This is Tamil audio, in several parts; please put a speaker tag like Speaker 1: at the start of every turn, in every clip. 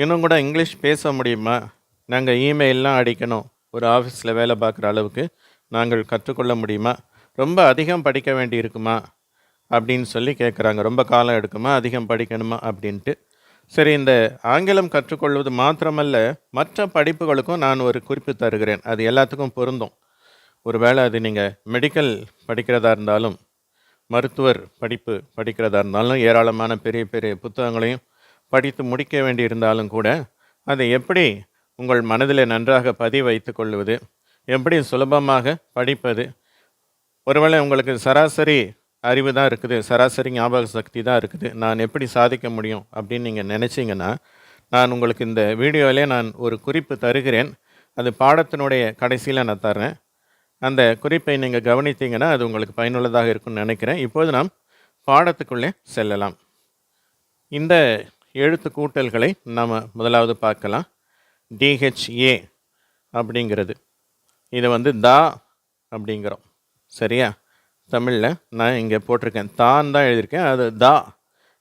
Speaker 1: இன்னும் கூட இங்கிலீஷ் பேச முடியுமா நாங்கள் இமெயிலெலாம் அடிக்கணும் ஒரு ஆஃபீஸில் வேலை பார்க்குற அளவுக்கு நாங்கள் கற்றுக்கொள்ள முடியுமா ரொம்ப அதிகம் படிக்க வேண்டி இருக்குமா அப்படின்னு சொல்லி கேட்குறாங்க ரொம்ப காலம் எடுக்குமா அதிகம் படிக்கணுமா அப்படின்ட்டு சரி இந்த ஆங்கிலம் கற்றுக்கொள்வது மாத்திரமல்ல மற்ற படிப்புகளுக்கும் நான் ஒரு குறிப்பு தருகிறேன் அது எல்லாத்துக்கும் பொருந்தும் ஒருவேளை அது நீங்கள் மெடிக்கல் படிக்கிறதா இருந்தாலும் மருத்துவர் படிப்பு படிக்கிறதா இருந்தாலும் ஏராளமான பெரிய பெரிய புத்தகங்களையும் படித்து முடிக்க வேண்டியிருந்தாலும் கூட அதை எப்படி உங்கள் மனதில் நன்றாக பதி வைத்து கொள்வது எப்படி சுலபமாக படிப்பது ஒருவேளை உங்களுக்கு சராசரி அறிவு தான் இருக்குது சராசரி ஞாபக சக்தி தான் இருக்குது நான் எப்படி சாதிக்க முடியும் அப்படின்னு நீங்கள் நினச்சிங்கன்னா நான் உங்களுக்கு இந்த வீடியோவிலே நான் ஒரு குறிப்பு தருகிறேன் அது பாடத்தினுடைய கடைசியில் நான் தர்றேன் அந்த குறிப்பை நீங்கள் கவனித்தீங்கன்னா அது உங்களுக்கு பயனுள்ளதாக இருக்கும்னு நினைக்கிறேன் இப்போது நாம் பாடத்துக்குள்ளே செல்லலாம் இந்த எழுத்து கூட்டல்களை நாம் முதலாவது பார்க்கலாம் டிஹெச்ஏ அப்படிங்கிறது இதை வந்து தா அப்படிங்கிறோம் சரியா தமிழில் நான் இங்கே போட்டிருக்கேன் தான் தான் எழுதியிருக்கேன் அது தா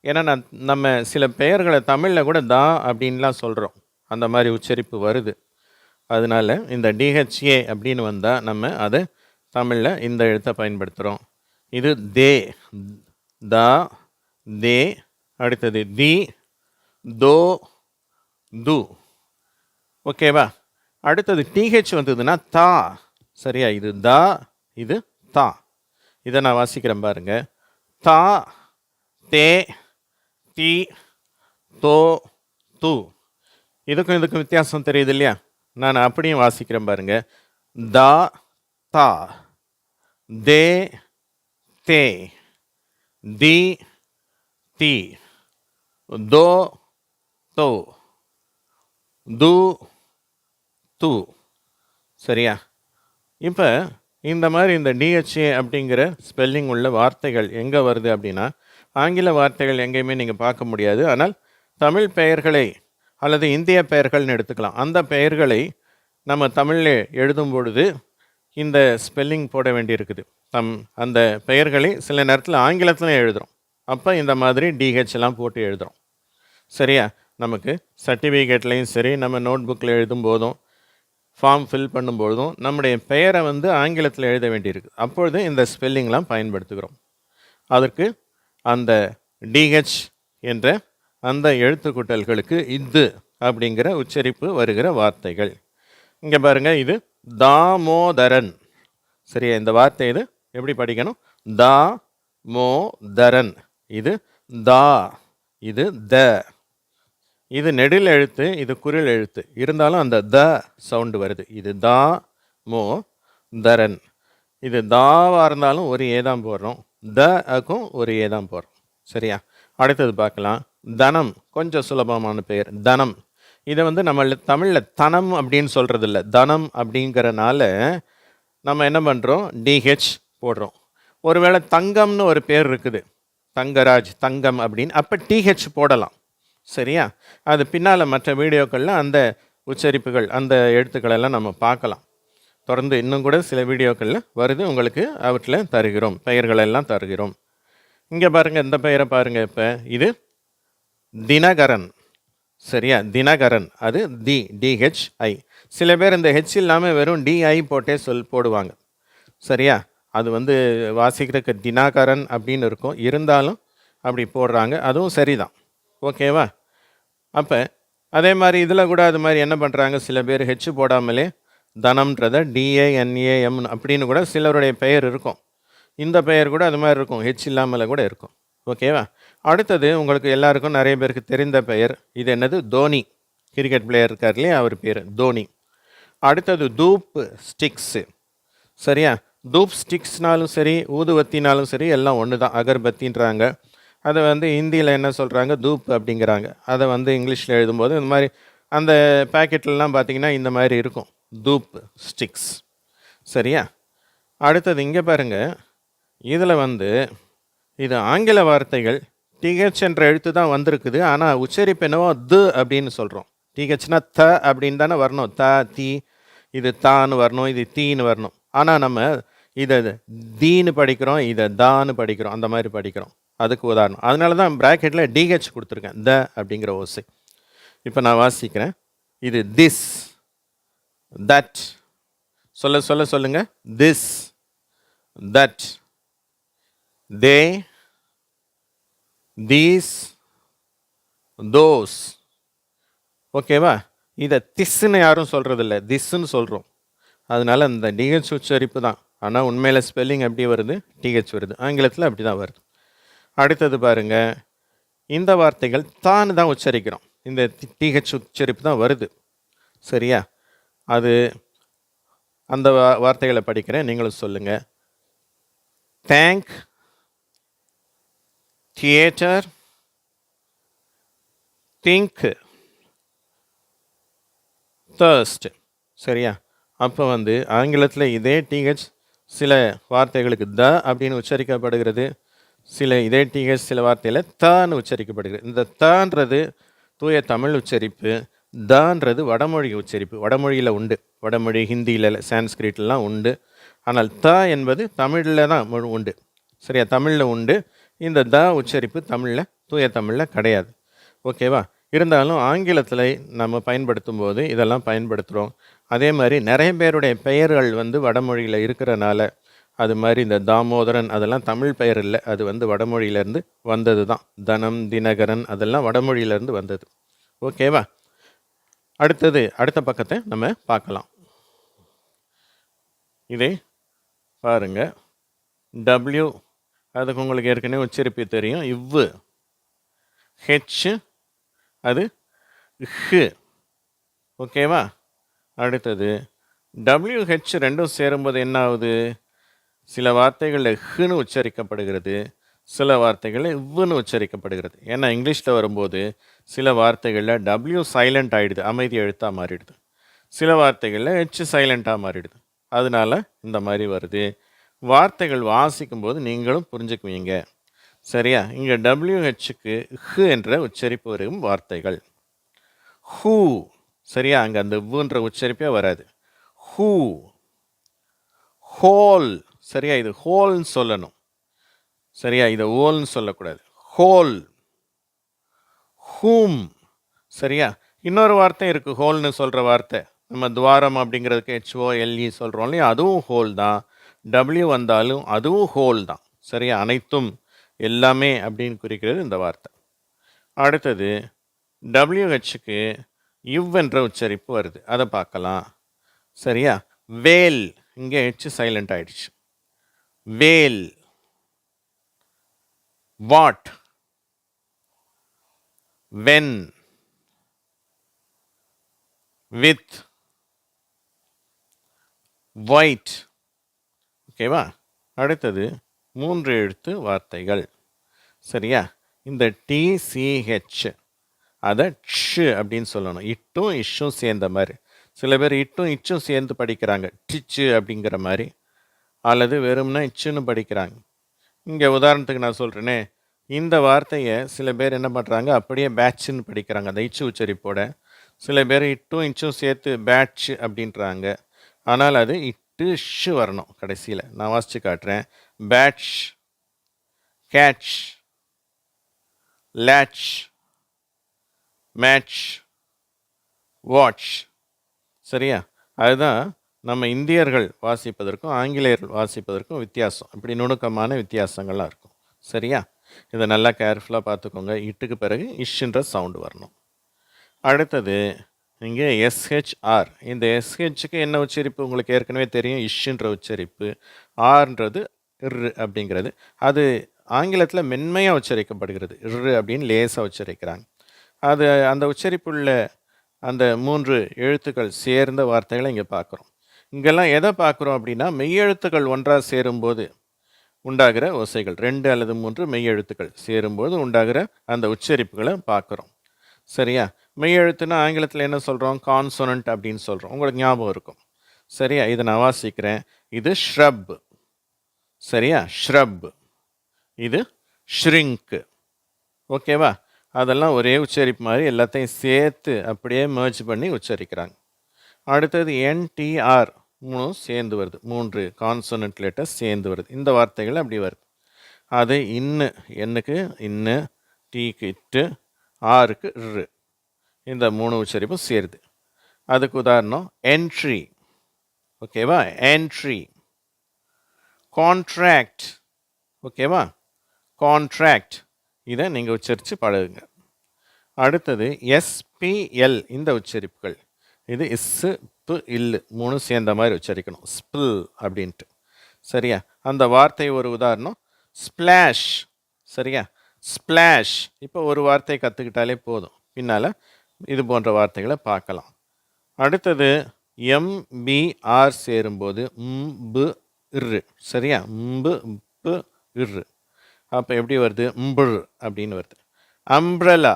Speaker 1: ஏன்னா நான் நம்ம சில பெயர்களை தமிழில் கூட தா அப்படின்லாம் சொல்கிறோம் அந்த மாதிரி உச்சரிப்பு வருது அதனால் இந்த டிஹெச்ஏ அப்படின்னு வந்தால் நம்ம அதை தமிழில் இந்த எழுத்தை பயன்படுத்துகிறோம் இது தே தா தே அடுத்தது தி தோ து ஓகேவா அடுத்தது டிஹெச் வந்ததுன்னா தா சரியா இது தா இது தா இதை நான் வாசிக்கிறேன் பாருங்க தா தே தி தோ து இதுக்கும் இதுக்கும் வித்தியாசம் தெரியுது இல்லையா நான் அப்படியும் வாசிக்கிறேன் பாருங்க தா தா தே தே தி தி தோ தௌ து து சரியா இப்போ இந்த மாதிரி இந்த டிஹெச்ஏ அப்படிங்கிற ஸ்பெல்லிங் உள்ள வார்த்தைகள் எங்கே வருது அப்படின்னா ஆங்கில வார்த்தைகள் எங்கேயுமே நீங்கள் பார்க்க முடியாது ஆனால் தமிழ் பெயர்களை அல்லது இந்திய பெயர்கள்னு எடுத்துக்கலாம் அந்த பெயர்களை நம்ம தமிழில் எழுதும் பொழுது இந்த ஸ்பெல்லிங் போட வேண்டியிருக்குது தம் அந்த பெயர்களை சில நேரத்தில் ஆங்கிலத்தில் எழுதுகிறோம் அப்போ இந்த மாதிரி டிஹெச்லாம் போட்டு எழுதுகிறோம் சரியா நமக்கு சர்டிஃபிகேட்லேயும் சரி நம்ம நோட் புக்கில் எழுதும் போதும் ஃபார்ம் ஃபில் பண்ணும்போதும் நம்முடைய பெயரை வந்து ஆங்கிலத்தில் எழுத வேண்டியிருக்கு அப்பொழுது இந்த ஸ்பெல்லிங்லாம் பயன்படுத்துகிறோம் அதற்கு அந்த டிஹெச் என்ற அந்த எழுத்துக்கூட்டல்களுக்கு இது அப்படிங்கிற உச்சரிப்பு வருகிற வார்த்தைகள் இங்கே பாருங்கள் இது தாமோதரன் சரியா இந்த வார்த்தை இது எப்படி படிக்கணும் தா மோ தரன் இது தா இது த இது நெடில் எழுத்து இது குரில் எழுத்து இருந்தாலும் அந்த த சவுண்டு வருது இது தா மோ தரன் இது தாவாக இருந்தாலும் ஒரு தான் போடுறோம் த அக்கும் ஒரு ஏதான் போடுறோம் சரியா அடுத்தது பார்க்கலாம் தனம் கொஞ்சம் சுலபமான பெயர் தனம் இதை வந்து நம்ம தமிழில் தனம் அப்படின்னு சொல்கிறது இல்லை தனம் அப்படிங்கிறனால நம்ம என்ன பண்ணுறோம் டிஹெச் போடுறோம் ஒருவேளை தங்கம்னு ஒரு பேர் இருக்குது தங்கராஜ் தங்கம் அப்படின்னு அப்போ டிஹெச் போடலாம் சரியா அது பின்னால் மற்ற வீடியோக்களில் அந்த உச்சரிப்புகள் அந்த எழுத்துக்களெல்லாம் நம்ம பார்க்கலாம் தொடர்ந்து இன்னும் கூட சில வீடியோக்களில் வருது உங்களுக்கு அவற்றில் தருகிறோம் பெயர்களெல்லாம் தருகிறோம் இங்கே பாருங்கள் இந்த பெயரை பாருங்கள் இப்போ இது தினகரன் சரியா தினகரன் அது தி டிஹெச்ஐ சில பேர் இந்த ஹெச் இல்லாமல் வெறும் டிஐ போட்டே சொல் போடுவாங்க சரியா அது வந்து வாசிக்கிறதுக்கு தினகரன் அப்படின்னு இருக்கும் இருந்தாலும் அப்படி போடுறாங்க அதுவும் சரிதான் ஓகேவா அப்போ அதே மாதிரி இதில் கூட அது மாதிரி என்ன பண்ணுறாங்க சில பேர் ஹெச் போடாமலே தனம்ன்றத டிஏஎன்ஏஎம் அப்படின்னு கூட சிலருடைய பெயர் இருக்கும் இந்த பெயர் கூட அது மாதிரி இருக்கும் ஹெச் இல்லாமல் கூட இருக்கும் ஓகேவா அடுத்தது உங்களுக்கு எல்லாருக்கும் நிறைய பேருக்கு தெரிந்த பெயர் இது என்னது தோனி கிரிக்கெட் பிளேயர் இருக்கார் இல்லையா அவர் பேர் தோனி அடுத்தது தூப் ஸ்டிக்ஸு சரியா தூப் ஸ்டிக்ஸ்னாலும் சரி ஊதுவத்தினாலும் சரி எல்லாம் ஒன்று தான் அகர்பத்தின்றாங்க அதை வந்து ஹிந்தியில் என்ன சொல்கிறாங்க தூப் அப்படிங்கிறாங்க அதை வந்து இங்கிலீஷில் எழுதும்போது இந்த மாதிரி அந்த பேக்கெட்லாம் பார்த்திங்கன்னா இந்த மாதிரி இருக்கும் தூப் ஸ்டிக்ஸ் சரியா அடுத்தது இங்கே பாருங்கள் இதில் வந்து இது ஆங்கில வார்த்தைகள் டிஹெச் என்ற எழுத்து தான் வந்திருக்குது ஆனால் உச்சரிப்பு என்னவோ து அப்படின்னு சொல்கிறோம் டிஹெச்னா த அப்படின்னு தானே வரணும் த தீ இது தான்னு வரணும் இது தீன்னு வரணும் ஆனால் நம்ம இதை தீன்னு படிக்கிறோம் இதை தான்னு படிக்கிறோம் அந்த மாதிரி படிக்கிறோம் அதுக்கு உதாரணம் அதனால தான் ப்ராக்கெட்டில் டிஹெச் கொடுத்துருக்கேன் த அப்படிங்கிற ஓசை இப்போ நான் வாசிக்கிறேன் இது திஸ் தட் சொல்ல சொல்ல சொல்லுங்கள் this that they these those ஓகேவா இதை திஸ்ன்னு யாரும் சொல்கிறதில்ல திஸ்ன்னு சொல்கிறோம் அதனால் இந்த டிஹெச் உச்சரிப்பு தான் ஆனால் உண்மையில் ஸ்பெல்லிங் எப்படி வருது டிஹெச் வருது ஆங்கிலத்தில் அப்படி தான் வருது அடுத்தது பாருங்கள் இந்த வார்த்தைகள் தான் தான் உச்சரிக்கிறோம் இந்த டிஹெச் உச்சரிப்பு தான் வருது சரியா அது அந்த வார்த்தைகளை படிக்கிறேன் நீங்களும் சொல்லுங்கள் தேங்க் தியேட்டர் திங்க் தர்ஸ்ட் சரியா அப்போ வந்து ஆங்கிலத்தில் இதே டிஹெச் சில வார்த்தைகளுக்கு த அப்படின்னு உச்சரிக்கப்படுகிறது சில இதே டிஹெச் சில வார்த்தையில் தான் உச்சரிக்கப்படுகிறது இந்த தான்றது தூய தமிழ் உச்சரிப்பு தான்றது வடமொழி உச்சரிப்பு வடமொழியில் உண்டு வடமொழி ஹிந்தியில் சான்ஸ்கிரிட்லாம் உண்டு ஆனால் த என்பது தமிழில் தான் உண்டு சரியா தமிழில் உண்டு இந்த த உச்சரிப்பு தமிழில் தூய தமிழில் கிடையாது ஓகேவா இருந்தாலும் ஆங்கிலத்தில் நம்ம பயன்படுத்தும் போது இதெல்லாம் பயன்படுத்துகிறோம் அதே மாதிரி நிறைய பேருடைய பெயர்கள் வந்து வடமொழியில் இருக்கிறனால அது மாதிரி இந்த தாமோதரன் அதெல்லாம் தமிழ் பெயர் இல்லை அது வந்து வடமொழியிலேருந்து வந்தது தான் தனம் தினகரன் அதெல்லாம் வடமொழியிலேருந்து வந்தது ஓகேவா அடுத்தது அடுத்த பக்கத்தை நம்ம பார்க்கலாம் இதே பாருங்கள் டபிள்யூ அதுக்கு உங்களுக்கு ஏற்கனவே உச்சரிப்பு தெரியும் இவ்வு ஹெச் அது ஹு ஓகேவா அடுத்தது டபிள்யூஹெச் ரெண்டும் சேரும்போது என்ன ஆகுது சில வார்த்தைகள் ஹ்னு உச்சரிக்கப்படுகிறது சில வார்த்தைகள் இவ்வுன்னு உச்சரிக்கப்படுகிறது ஏன்னா இங்கிலீஷில் வரும்போது சில வார்த்தைகளில் டபிள்யூ சைலண்ட் ஆகிடுது அமைதி எழுத்தாக மாறிடுது சில வார்த்தைகளில் ஹெச் சைலண்ட்டாக மாறிடுது அதனால் இந்த மாதிரி வருது வார்த்தைகள் வாசிக்கும் போது நீங்களும் புரிஞ்சுக்குவீங்க சரியா இங்கே டபிள்யூஹெச்சுக்கு ஹு என்ற உச்சரிப்பு வரும் வார்த்தைகள் ஹூ சரியா அங்கே அந்த உன்ற உச்சரிப்பே வராது ஹூ ஹோல் சரியா இது ஹோல்னு சொல்லணும் சரியா இதை ஓல்னு சொல்லக்கூடாது ஹோல் ஹூம் சரியா இன்னொரு வார்த்தை இருக்குது ஹோல்னு சொல்கிற வார்த்தை நம்ம துவாரம் அப்படிங்கிறதுக்கு ஹெச்ஓ எல்இ சொல்கிறோம் இல்லையா அதுவும் ஹோல் தான் டபிள்யூ வந்தாலும் அதுவும் ஹோல் தான் சரியா அனைத்தும் எல்லாமே அப்படின்னு குறிக்கிறது இந்த வார்த்தை அடுத்தது டபிள்யூஹெச்சுக்கு இவ் என்ற உச்சரிப்பு வருது அதை பார்க்கலாம் சரியா வேல் இங்கே ஹெச் சைலண்ட் ஆகிடுச்சு whale what when with white ஓகேவா அடுத்தது மூன்று எழுத்து வார்த்தைகள் சரியா இந்த டிசிஹெச் அதை ஷு அப்படின்னு சொல்லணும் இட்டும் இஷ்ஷும் சேர்ந்த மாதிரி சில பேர் இட்டும் இச்சும் சேர்ந்து படிக்கிறாங்க டிச்சு அப்படிங்கிற மாதிரி அல்லது வெறும்னா இச்சுன்னு படிக்கிறாங்க இங்கே உதாரணத்துக்கு நான் சொல்கிறேனே இந்த வார்த்தையை சில பேர் என்ன பண்ணுறாங்க அப்படியே பேட்சுன்னு படிக்கிறாங்க அந்த இச்சு உச்சரிப்போட சில பேர் இட்டும் இச்சும் சேர்த்து பேட்ச் அப்படின்றாங்க ஆனால் அது இட்டு ஷு வரணும் கடைசியில் நான் வாசித்து காட்டுறேன் batch catch latch match watch சரியா அதுதான் நம்ம இந்தியர்கள் வாசிப்பதற்கும் ஆங்கிலேயர்கள் வாசிப்பதற்கும் வித்தியாசம் இப்படி நுணுக்கமான வித்தியாசங்கள்லாம் இருக்கும் சரியா இதை நல்லா கேர்ஃபுல்லாக பார்த்துக்கோங்க இட்டுக்கு பிறகு இஷ்ன்ற சவுண்டு வரணும் அடுத்தது இங்கே எஸ்ஹெச்ஆர் இந்த எஸ்ஹெச்சுக்கு என்ன உச்சரிப்பு உங்களுக்கு ஏற்கனவே தெரியும் இஷ்ன்ற உச்சரிப்பு ஆர்ன்றது இர் அப்படிங்கிறது அது ஆங்கிலத்தில் மென்மையாக உச்சரிக்கப்படுகிறது இர் அப்படின்னு லேசாக உச்சரிக்கிறாங்க அது அந்த உச்சரிப்புள்ள அந்த மூன்று எழுத்துக்கள் சேர்ந்த வார்த்தைகளை இங்கே பார்க்குறோம் இங்கெல்லாம் எதை பார்க்குறோம் அப்படின்னா மெய்யெழுத்துக்கள் ஒன்றாக சேரும்போது உண்டாகிற ஓசைகள் ரெண்டு அல்லது மூன்று மெய்யெழுத்துக்கள் சேரும்போது உண்டாகிற அந்த உச்சரிப்புகளை பார்க்குறோம் சரியா மெய்யெழுத்துனா ஆங்கிலத்தில் என்ன சொல்கிறோம் கான்சோனன்ட் அப்படின்னு சொல்கிறோம் உங்களுக்கு ஞாபகம் இருக்கும் சரியா இதை நான் வாசிக்கிறேன் இது ஷ்ரப் சரியா ஷ்ரப் இது ஷ்ரிங்க் ஓகேவா அதெல்லாம் ஒரே உச்சரிப்பு மாதிரி எல்லாத்தையும் சேர்த்து அப்படியே மர்ஜ் பண்ணி உச்சரிக்கிறாங்க அடுத்தது என்டிஆர் மூணும் சேர்ந்து வருது மூன்று கான்சனட் லெட்டர் சேர்ந்து வருது இந்த வார்த்தைகள் அப்படி வருது அது இன்னு என்னுக்கு இன்னு டீக்கு இட்டு ஆருக்கு ரு இந்த மூணு உச்சரிப்பும் சேருது அதுக்கு உதாரணம் என்ட்ரி ஓகேவா என்ட்ரி கான்ட்ராக்ட் ஓகேவா கான்ட்ராக்ட் இதை நீங்கள் உச்சரித்து பழகுங்க அடுத்தது எஸ்பிஎல் இந்த உச்சரிப்புகள் இது பு இல்லு மூணு சேர்ந்த மாதிரி உச்சரிக்கணும் ஸ்பில் அப்படின்ட்டு சரியா அந்த வார்த்தை ஒரு உதாரணம் ஸ்ப்ளாஷ் சரியா ஸ்ப்ளாஷ் இப்போ ஒரு வார்த்தை கற்றுக்கிட்டாலே போதும் பின்னால் இது போன்ற வார்த்தைகளை பார்க்கலாம் அடுத்தது எம்பிஆர் சேரும்போது ம்பு இரு சரியா ம்பு பு இரு அப்போ எப்படி வருது ம்பு அப்படின்னு வருது அம்ப்ரலா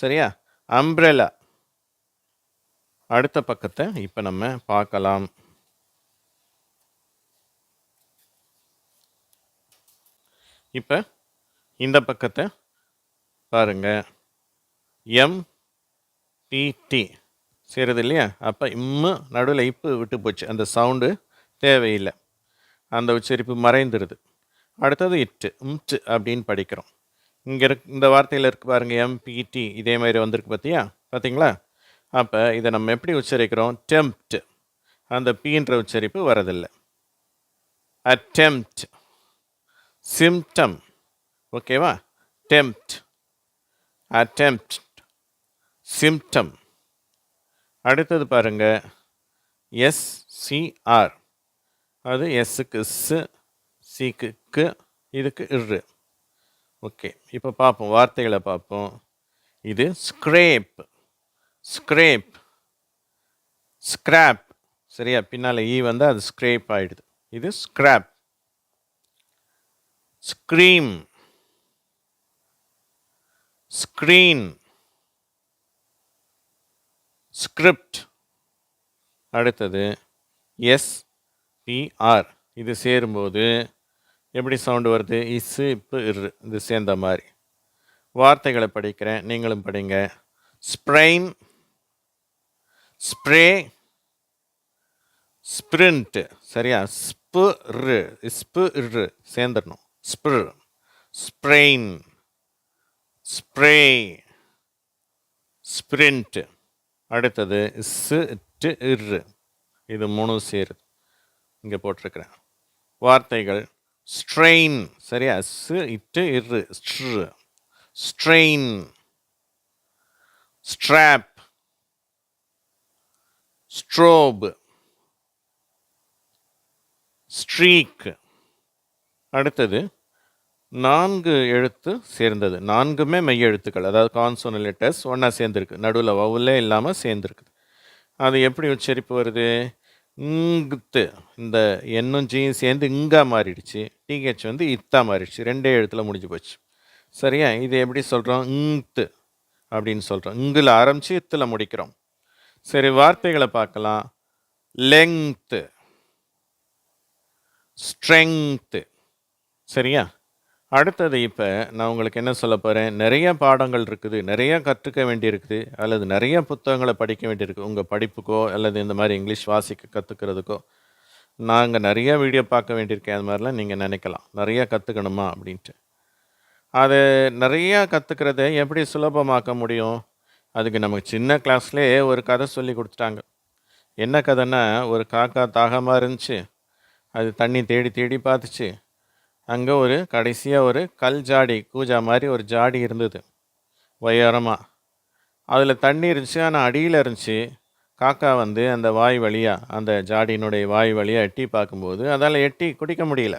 Speaker 1: சரியா அம்ப்ரலா அடுத்த பக்கத்தை இப்போ நம்ம பார்க்கலாம் இப்போ இந்த பக்கத்தை பாருங்க எம் பிடி செய்கிறது இல்லையா அப்போ இம்மு நடுவில் இப்பு விட்டு போச்சு அந்த சவுண்டு தேவையில்லை அந்த உச்சரிப்பு மறைந்துடுது அடுத்தது இட்டு இம்ச்சு அப்படின்னு படிக்கிறோம் இங்கே இருக் இந்த வார்த்தையில் இருக்கு பாருங்கள் எம்பிடி இதே மாதிரி வந்திருக்கு பார்த்தியா பார்த்தீங்களா அப்போ இதை நம்ம எப்படி உச்சரிக்கிறோம் டெம்ப்ட் அந்த பீன்ற உச்சரிப்பு வரதில்லை அட்டெம்ப்ட் சிம்டம் ஓகேவா டெம்ப்ட் அட்டெம்ப்ட் சிம்டம் அடுத்தது பாருங்க எஸ்சிஆர் அது எஸ்ஸுக்கு சு சிக்கு இதுக்கு இரு ஓகே இப்போ பார்ப்போம் வார்த்தைகளை பார்ப்போம் இது ஸ்க்ரேப் ஸ்க்ரேப் ஸ்க்ராப் சரியா பின்னால் ஈ e வந்து அது ஸ்க்ரேப் ஆகிடுது இது ஸ்க்ராப் ஸ்க்ரீம் ஸ்க்ரீன் ஸ்கிரிப்ட் அடுத்தது எஸ் பிஆர் இது சேரும்போது எப்படி சவுண்டு வருது இசு இப்பு இரு இது சேர்ந்த மாதிரி வார்த்தைகளை படிக்கிறேன் நீங்களும் படிங்க ஸ்ப்ரைன் ஸ்ப்ரே ஸ்ப்ரிண்ட்டு சரியா ஸ்பு ரு ஸ்பு சேர்ந்துடணும் ஸ்பிர் ஸ்ப்ரெயின் ஸ்ப்ரே ஸ்ப்ரிண்ட்டு அடுத்தது இரு இது மூணு சேரு இங்கே போட்டிருக்கிறேன் வார்த்தைகள் ஸ்ட்ரெயின் சரியா ஸ் இட்டு இரு ஸ்ட்ரெயின் ஸ்ட்ராப் ஸ்ட்ரோப் ஸ்ட்ரீக் அடுத்தது நான்கு எழுத்து சேர்ந்தது நான்குமே மெய் எழுத்துக்கள் அதாவது கான்சோனல் லெட்டர்ஸ் ஒன்றா சேர்ந்துருக்கு நடுவில் வவுலே இல்லாமல் சேர்ந்துருக்குது அது எப்படி உச்சரிப்பு வருது இங்குத்து இந்த என்னும் ஜியும் சேர்ந்து இங்கா மாறிடுச்சு டிஹெச் வந்து இத்தா மாறிடுச்சு ரெண்டே எழுத்தில் முடிஞ்சு போச்சு சரியா இது எப்படி சொல்கிறோம் இங்கு அப்படின்னு சொல்கிறோம் இங்கில் ஆரம்பித்து இத்தில் முடிக்கிறோம் சரி வார்த்தைகளை பார்க்கலாம் லெங்த்து ஸ்ட்ரெங்க்த்து சரியா அடுத்தது இப்போ நான் உங்களுக்கு என்ன சொல்ல போகிறேன் நிறைய பாடங்கள் இருக்குது நிறையா கற்றுக்க வேண்டியிருக்குது அல்லது நிறைய புத்தகங்களை படிக்க வேண்டியிருக்கு உங்கள் படிப்புக்கோ அல்லது இந்த மாதிரி இங்கிலீஷ் வாசிக்க கற்றுக்கிறதுக்கோ நாங்கள் நிறைய வீடியோ பார்க்க வேண்டியிருக்கேன் அது மாதிரிலாம் நீங்கள் நினைக்கலாம் நிறையா கற்றுக்கணுமா அப்படின்ட்டு அது நிறையா கற்றுக்கிறத எப்படி சுலபமாக்க முடியும் அதுக்கு நமக்கு சின்ன கிளாஸ்லேயே ஒரு கதை சொல்லி கொடுத்துட்டாங்க என்ன கதைன்னா ஒரு காக்கா தாகமாக இருந்துச்சு அது தண்ணி தேடி தேடி பார்த்துச்சு அங்கே ஒரு கடைசியாக ஒரு கல் ஜாடி கூஜா மாதிரி ஒரு ஜாடி இருந்தது உயரமாக அதில் தண்ணி இருந்துச்சு ஆனால் அடியில் இருந்துச்சு காக்கா வந்து அந்த வாய் வழியாக அந்த ஜாடியினுடைய வாய் வழியாக எட்டி பார்க்கும்போது அதால் எட்டி குடிக்க முடியல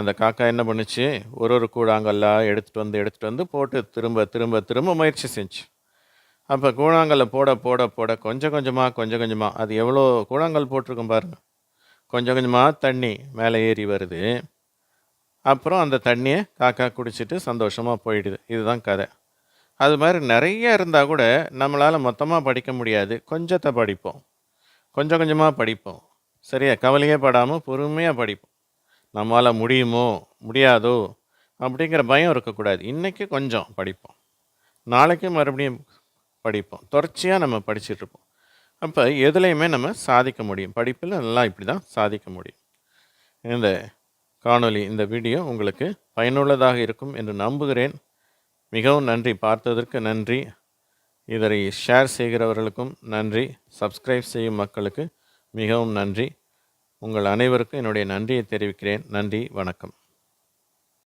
Speaker 1: அந்த காக்கா என்ன பண்ணுச்சு ஒரு ஒரு கூழாங்கல்லாம் எடுத்துகிட்டு வந்து எடுத்துகிட்டு வந்து போட்டு திரும்ப திரும்ப திரும்ப முயற்சி செஞ்சு அப்போ கூழாங்கல்ல போட போட போட கொஞ்சம் கொஞ்சமாக கொஞ்சம் கொஞ்சமாக அது எவ்வளோ கூழாங்கல் போட்டிருக்கும் பாருங்கள் கொஞ்சம் கொஞ்சமாக தண்ணி மேலே ஏறி வருது அப்புறம் அந்த தண்ணியை காக்கா குடிச்சிட்டு சந்தோஷமாக போயிடுது இதுதான் கதை அது மாதிரி நிறைய இருந்தால் கூட நம்மளால் மொத்தமாக படிக்க முடியாது கொஞ்சத்தை படிப்போம் கொஞ்சம் கொஞ்சமாக படிப்போம் சரியா கவலையே படாமல் பொறுமையாக படிப்போம் நம்மளால் முடியுமோ முடியாதோ அப்படிங்கிற பயம் இருக்கக்கூடாது இன்றைக்கி கொஞ்சம் படிப்போம் நாளைக்கு மறுபடியும் படிப்போம் தொடர்ச்சியாக நம்ம இருப்போம் அப்போ எதுலேயுமே நம்ம சாதிக்க முடியும் படிப்பில் நல்லா இப்படி தான் சாதிக்க முடியும் இந்த காணொலி இந்த வீடியோ உங்களுக்கு பயனுள்ளதாக இருக்கும் என்று நம்புகிறேன் மிகவும் நன்றி பார்த்ததற்கு நன்றி இதனை ஷேர் செய்கிறவர்களுக்கும் நன்றி சப்ஸ்கிரைப் செய்யும் மக்களுக்கு மிகவும் நன்றி உங்கள் அனைவருக்கும் என்னுடைய நன்றியை தெரிவிக்கிறேன் நன்றி வணக்கம்